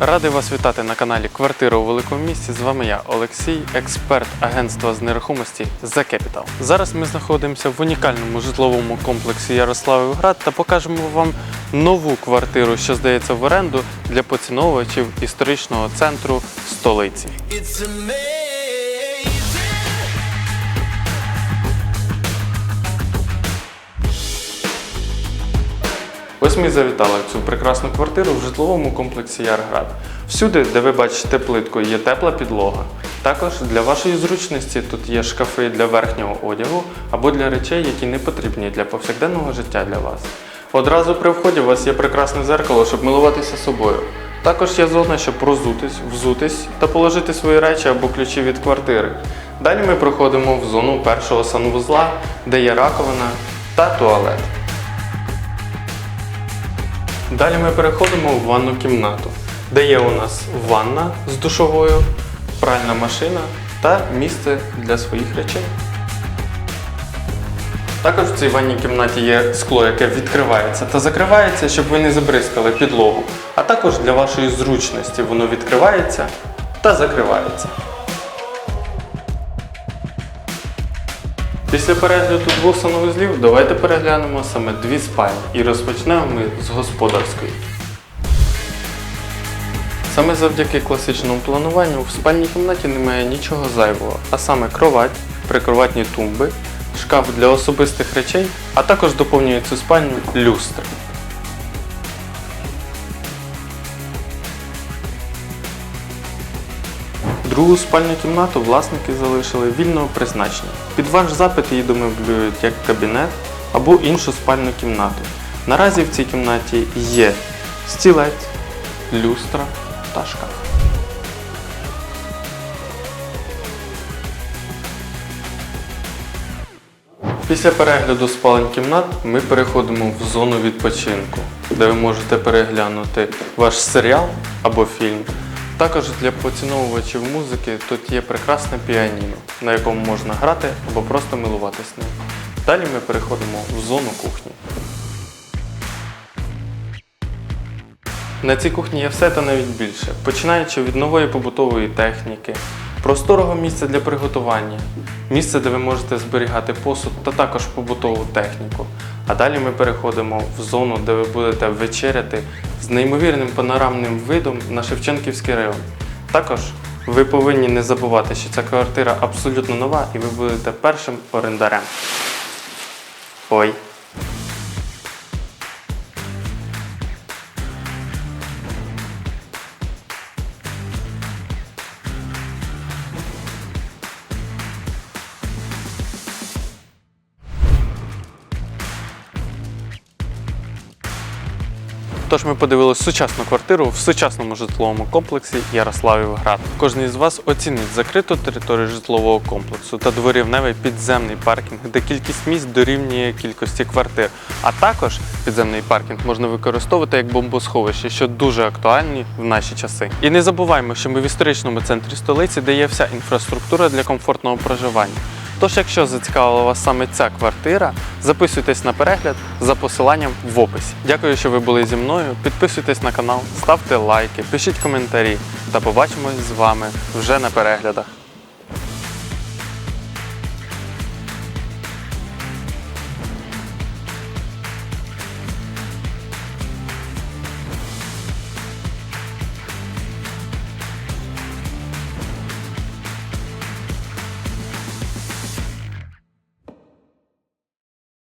Радий вас вітати на каналі Квартира у великому місті. З вами я, Олексій, експерт агентства з нерухомості The Capital. Зараз ми знаходимося в унікальному житловому комплексі Ярославівград та покажемо вам нову квартиру, що здається в оренду для поціновувачів історичного центру столиці. Ось ми завітали в цю прекрасну квартиру в житловому комплексі Ярград. Всюди, де ви бачите плитку, є тепла підлога. Також для вашої зручності тут є шкафи для верхнього одягу або для речей, які не потрібні для повсякденного життя для вас. Одразу при вході у вас є прекрасне зеркало, щоб милуватися собою. Також є зона, щоб розутись, взутись та положити свої речі або ключі від квартири. Далі ми проходимо в зону першого санвузла, де є раковина та туалет. Далі ми переходимо в ванну кімнату, де є у нас ванна з душовою, пральна машина та місце для своїх речей. Також в цій ванній кімнаті є скло, яке відкривається та закривається, щоб ви не забризкали підлогу. А також для вашої зручності воно відкривається та закривається. Після перегляду двох санвузлів давайте переглянемо саме дві спальні і розпочнемо ми з господарської. Саме завдяки класичному плануванню в спальній кімнаті немає нічого зайвого, а саме кровать, прикроватні тумби, шкаф для особистих речей, а також доповнює цю спальню люстра. Другу спальню кімнату власники залишили вільного призначення. Під ваш запит її домеблюють як кабінет або іншу спальну кімнату. Наразі в цій кімнаті є стілець, люстра та шкаф. Після перегляду спалень кімнат ми переходимо в зону відпочинку, де ви можете переглянути ваш серіал або фільм. Також для поціновувачів музики тут є прекрасне піаніно, на якому можна грати або просто милуватись ним. Далі ми переходимо в зону кухні. На цій кухні є все та навіть більше, починаючи від нової побутової техніки, просторого місця для приготування, місце, де ви можете зберігати посуд та також побутову техніку. А далі ми переходимо в зону, де ви будете вечеряти з неймовірним панорамним видом на Шевченківський район. Також ви повинні не забувати, що ця квартира абсолютно нова і ви будете першим орендарем. Ой. Тож ми подивилися сучасну квартиру в сучасному житловому комплексі Ярославівград. Кожен із вас оцінить закриту територію житлового комплексу та дворівневий підземний паркінг, де кількість місць дорівнює кількості квартир. А також підземний паркінг можна використовувати як бомбосховище, що дуже актуальні в наші часи. І не забуваємо, що ми в історичному центрі столиці, де є вся інфраструктура для комфортного проживання. Тож, якщо зацікавила вас саме ця квартира, записуйтесь на перегляд за посиланням в описі. Дякую, що ви були зі мною. Підписуйтесь на канал, ставте лайки, пишіть коментарі та побачимось з вами вже на переглядах.